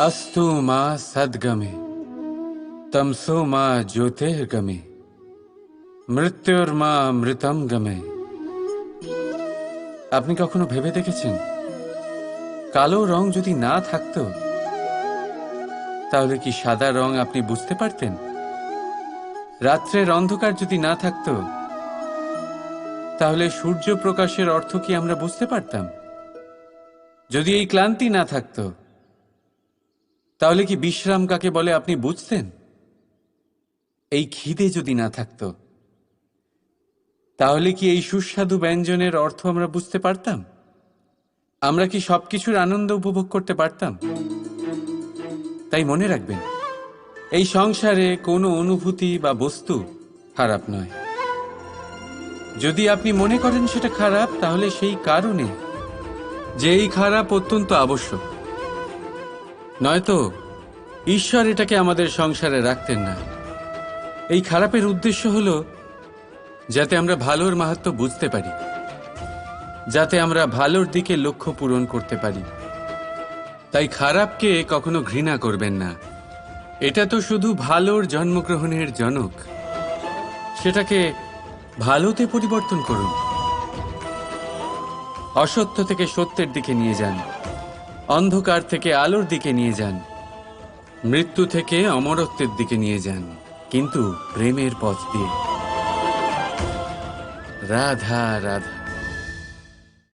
মা সদ্গমে তমসো মা জ্যোতির্গমে মৃত্যুর মা মৃতম গমে আপনি কখনো ভেবে দেখেছেন? কালো রং যদি না থাকতো, তাহলে কি সাদা রং আপনি বুঝতে পারতেন? রাত্রের অন্ধকার যদি না থাকতো, তাহলে সূর্য প্রকাশের অর্থ কি আমরা বুঝতে পারতাম? যদি এই ক্লান্তি না থাকতো তাহলে কি বিশ্রাম কাকে বলে আপনি বুঝতেন? এই খিদে যদি না থাকতো, তাহলে কি এই সুস্বাদু ব্যঞ্জনের অর্থ আমরা বুঝতে পারতাম? আমরা কি সবকিছুর আনন্দ উপভোগ করতে পারতাম? তাই মনে রাখবেন, এই সংসারে কোনো অনুভূতি বা বস্তু খারাপ নয়। যদি আপনি মনে করেন সেটা খারাপ, তাহলে সেই কারণে যে এই খারাপ অত্যন্ত আবশ্যক। নয়তো ঈশ্বর এটাকে আমাদের সংসারে রাখতেন না। এই খারাপের উদ্দেশ্য হলো যাতে আমরা ভালোর মাহাত্ম বুঝতে পারি, যাতে আমরা ভালোর দিকে লক্ষ্য পূরণ করতে পারি। তাই খারাপকে কখনো ঘৃণা করবেন না। এটা তো শুধু ভালোর জন্মগ্রহণের জনক। সেটাকে ভালোতে পরিবর্তন করুন। অসত্য থেকে সত্যের দিকে নিয়ে যান। অন্ধকার থেকে আলোর দিকে নিয়ে যান। মৃত্যু থেকে অমরত্বের দিকে নিয়ে যান, কিন্তু প্রেমের পথ দিয়ে। রাধা রাধা।